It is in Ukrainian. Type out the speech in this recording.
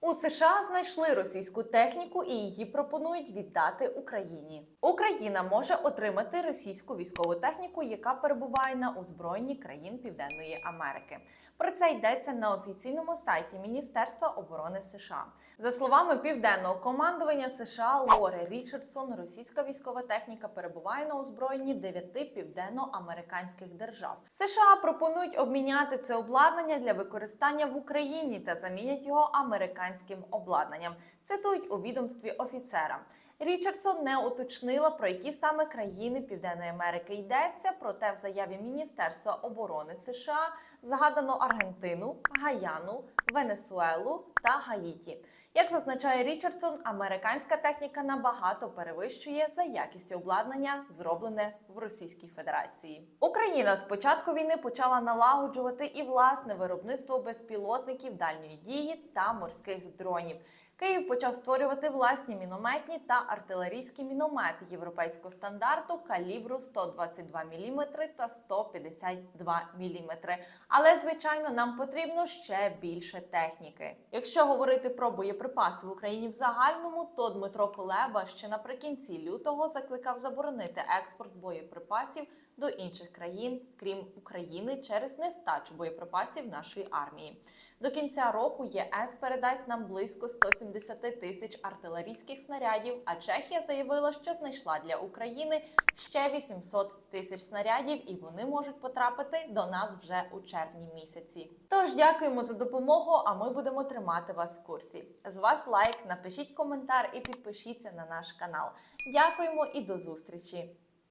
У США знайшли російську техніку і її пропонують віддати Україні. Україна може отримати російську військову техніку, яка перебуває на озброєнні країн Південної Америки. Про це йдеться на офіційному сайті Міністерства оборони США. За словами південного командування США Лори Річардсон, російська військова техніка перебуває на озброєнні дев'яти південноамериканських держав. США пропонують обміняти це обладнання для використання в Україні та замінять його американським обладнанням. Цитують у відомстві офіцера. Річардсон не уточнила, про які саме країни Південної Америки йдеться, проте в заяві Міністерства оборони США згадано Аргентину, Гаяну, Венесуелу та Гаїті. Як зазначає Річардсон, американська техніка набагато перевищує за якістю обладнання, зроблене в Російській Федерації. Україна з початку війни почала налагоджувати і власне виробництво безпілотників дальньої дії та морських дронів. Київ почав створювати власні мінометні та артилерійські міномети європейського стандарту калібру 122 мм та 152 мм. Але звичайно, нам потрібно ще більше техніки. Якщо говорити про боєприпаси в Україні в загальному, то Дмитро Колеба ще наприкінці лютого закликав заборонити експорт боєприпасів до інших країн, крім України, через нестачу боєприпасів нашої армії. До кінця року ЄС передасть нам близько 170 тисяч артилерійських снарядів. А Чехія заявила, що знайшла для України ще 800 тисяч снарядів, і вони можуть потрапити до нас вже у червні місяці. Тож дякуємо за допомогу. А ми будемо тримати вас в курсі. З вас лайк, напишіть коментар і підпишіться на наш канал. Дякуємо і до зустрічі!